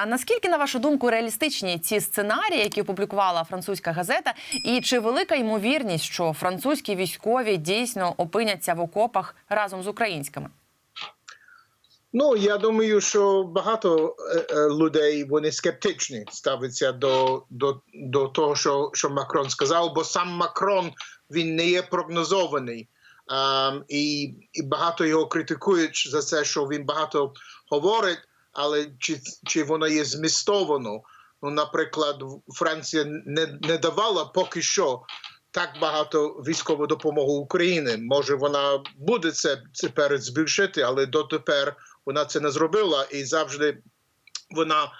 На наскільки, на вашу думку, реалістичні ці сценарії, які опублікувала французька газета, і чи велика ймовірність, що французькі військові дійсно опиняться в окопах разом з українськими? Ну я думаю, що багато е, е, людей вони скептичні ставляться до, до, до того, що, що Макрон сказав, бо сам Макрон він не є прогнозований. Um, і, і багато його критикують за це, що він багато говорить, але чи, чи воно є змістовано? Ну, наприклад, Франція не, не давала поки що так багато військової допомоги Україні. Може, вона буде це тепер збільшити, але дотепер вона це не зробила і завжди вона.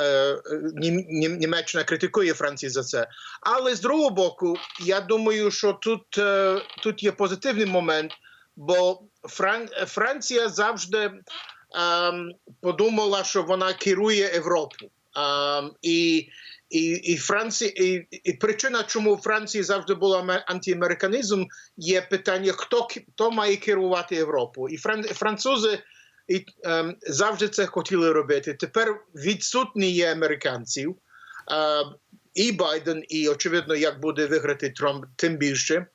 е, Нім- Нім- Німеччина критикує Францію за це. Але з другого боку, я думаю, що тут, е, тут є позитивний момент, бо Фран... Франція завжди подумала, що вона керує Європу. Ем, і, і, і, Франція, і, і причина, чому в Франції завжди був аме- антиамериканізм, є питання, хто, хто має керувати Європу. І фран... французи і, ем, завжди це хотіли робити. Тепер відсутні є американців. Е, і Байден, і очевидно, як буде виграти Трамп, тим більше.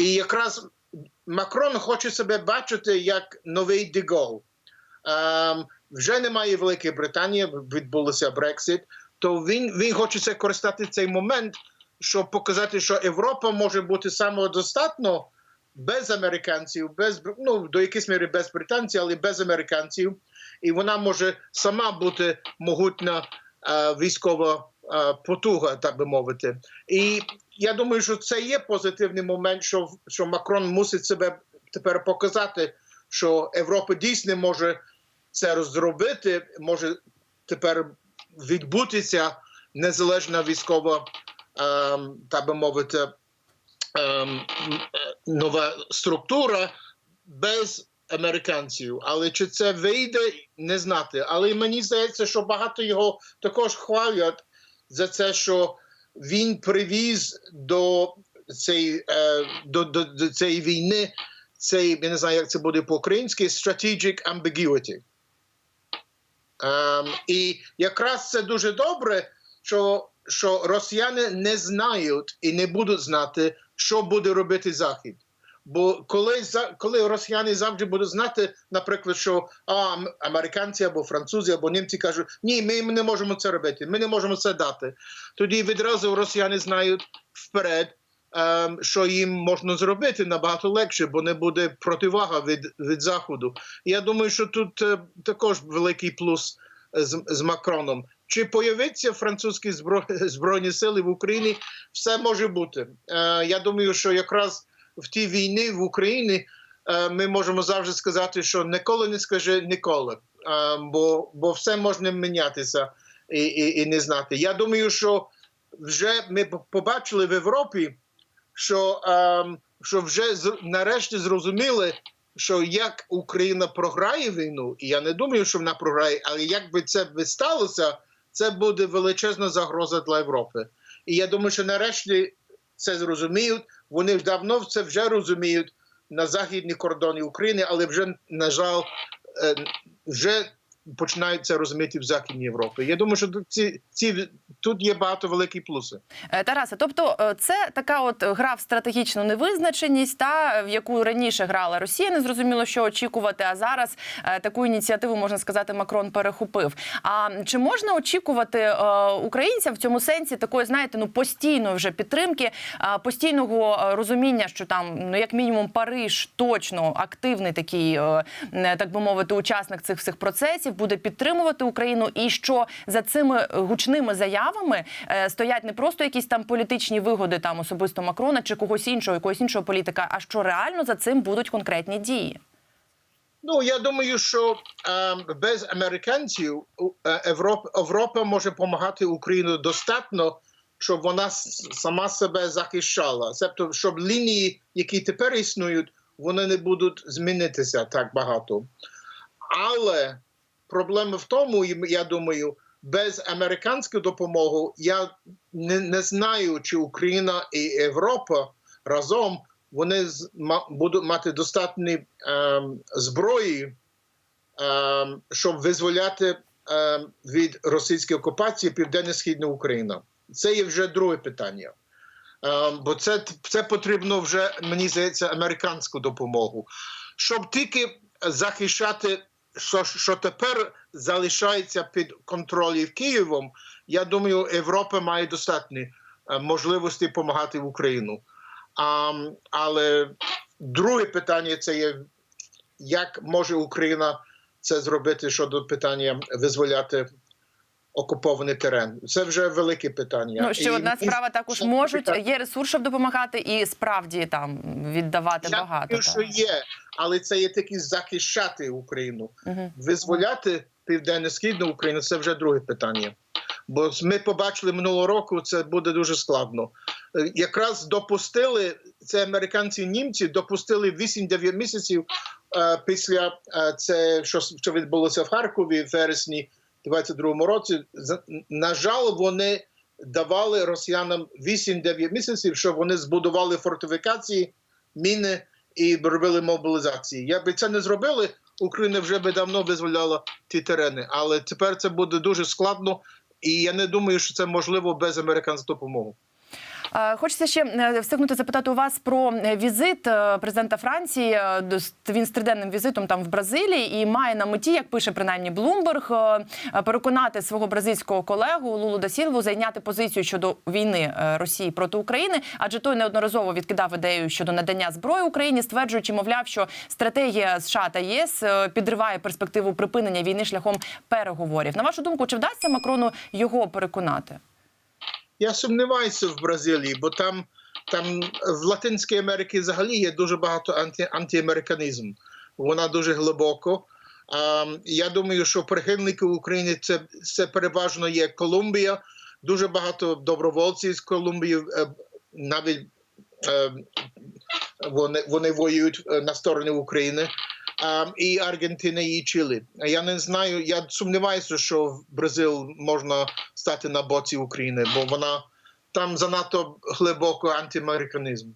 І якраз Макрон хоче себе бачити як новий Дегол. Ем, вже немає Великої Британії, відбулося Брексит, то він, він хоче це користати цей момент, щоб показати, що Європа може бути самодостатньо без американців, без ну до якоїсь міри без британців, але без американців, і вона може сама бути могутня е, військова е, потуга, так би мовити. І я думаю, що це є позитивний момент, що, що Макрон мусить себе тепер показати, що Європа дійсно може це розробити, може тепер відбутися незалежна військова, ем, так би мовити, ем, нова структура без американців. Але чи це вийде, не знати. Але мені здається, що багато його також хвалять за це, що він привіз до цієї, е, до, до, до цієї війни цей, я не знаю, як це буде по-українськи, strategic ambiguity. Ем, і якраз це дуже добре, що, що росіяни не знають і не будуть знати, що буде робити Захід. Бо коли, коли росіяни завжди будуть знати, наприклад, що а, американці або французи, або німці кажуть, ні, ми не можемо це робити, ми не можемо це дати. Тоді відразу росіяни знають вперед, що їм можна зробити набагато легше, бо не буде противага від, від заходу. Я думаю, що тут е, також великий плюс е, з, з Макроном. Чи появиться французькі збро... збройні сили в Україні? Все може бути. Е, я думаю, що якраз в тій війні в Україні ми можемо завжди сказати, що ніколи не скаже ніколи, бо, бо все можна мінятися і, і, і не знати. Я думаю, що вже ми побачили в Європі, що, ем, що вже з- нарешті зрозуміли, що як Україна програє війну, і я не думаю, що вона програє, але як би це би сталося, це буде величезна загроза для Європи. І я думаю, що нарешті це зрозуміють. Вони давно це вже розуміють на західній кордоні України, але вже, на жаль, е, вже починають це розуміти в Західній Європі. Я думаю, що ці, ці тут є багато великі плюси. Е, Тарасе, тобто е, це така от гра в стратегічну невизначеність, та в яку раніше грала Росія, не зрозуміло, що очікувати. А зараз е, таку ініціативу можна сказати, Макрон перехопив. А чи можна очікувати українцям в цьому сенсі такої, знаєте, ну постійної вже підтримки, постійного розуміння, що там, ну як мінімум, Париж точно активний такий, так би мовити, учасник цих всіх процесів буде підтримувати Україну, і що за цими гучними заявами е, стоять не просто якісь там політичні вигоди, там особисто Макрона чи когось іншого, якогось іншого політика, а що реально за цим будуть конкретні дії. Ну я думаю, що ем, без американців е, Європа, Європа може допомагати Україні достатньо, щоб вона сама себе захищала. Тобто, щоб лінії, які тепер існують, вони не будуть змінитися так багато. Але проблема в тому, я думаю, без американської допомоги я не, не знаю, чи Україна і Європа разом вони з- будуть мати достатньо ем, зброї, ем, щоб визволяти е, від російської окупації південно-східна Україна. Це є вже друге питання. Е, бо це, це потрібно вже, мені здається, американську допомогу. Щоб тільки захищати, що, що тепер залишається під контролем Києвом, я думаю, Європа має достатні е, можливості допомагати в Україну. А, але друге питання це є, як може Україна це зробити щодо питання визволяти окупований терен. Це вже велике питання. Ну ще І одна справа також можуть питання- є ресурс, щоб допомагати, і справді там віддавати Я багато. думаю, що є, але це є таки захищати Україну. Визволяти південно-східну Україну це вже друге питання. Бо ми побачили минулого року, це буде дуже складно. Е, Якраз допустили це американці і німці, допустили 8-9 місяців е, після е, це, що, що відбулося в Харкові в вересні 22-му році. На жаль, вони давали росіянам 8-9 місяців, щоб вони збудували фортифікації, міни і робили мобілізації. Якби це не зробили, Україна вже би давно визволяла ті терени. Але тепер це буде дуже складно, і я не думаю, що це можливо без американської допомоги. Е, Хочеться ще е, встигнути запитати у вас про е, візит президента Франції. Він з триденним візитом там в Бразилії і має на меті, як пише принаймні Блумберг, переконати свого бразильського колегу Лулу да Сілву зайняти позицію щодо війни Росії проти України, адже той неодноразово відкидав ідею щодо надання зброї Україні, стверджуючи, мовляв, що стратегія США та ЄС підриває перспективу припинення війни шляхом переговорів. На вашу думку, чи вдасться Макрону його переконати? Я сумніваюся в Бразилії, бо там, там в Латинській Америці взагалі є дуже багато анті, антиамериканізму. Вона дуже глибоко. А, я думаю, що прихильників України це, це переважно є Колумбія. Дуже багато добровольців з Колумбії е, навіть е, вони, вони воюють е, на стороні України. І Аргентина, і Чилі. Я не знаю. Я сумніваюся, що в Бразил можна стати на боці України, бо вона там занадто глибоко антиамериканізм.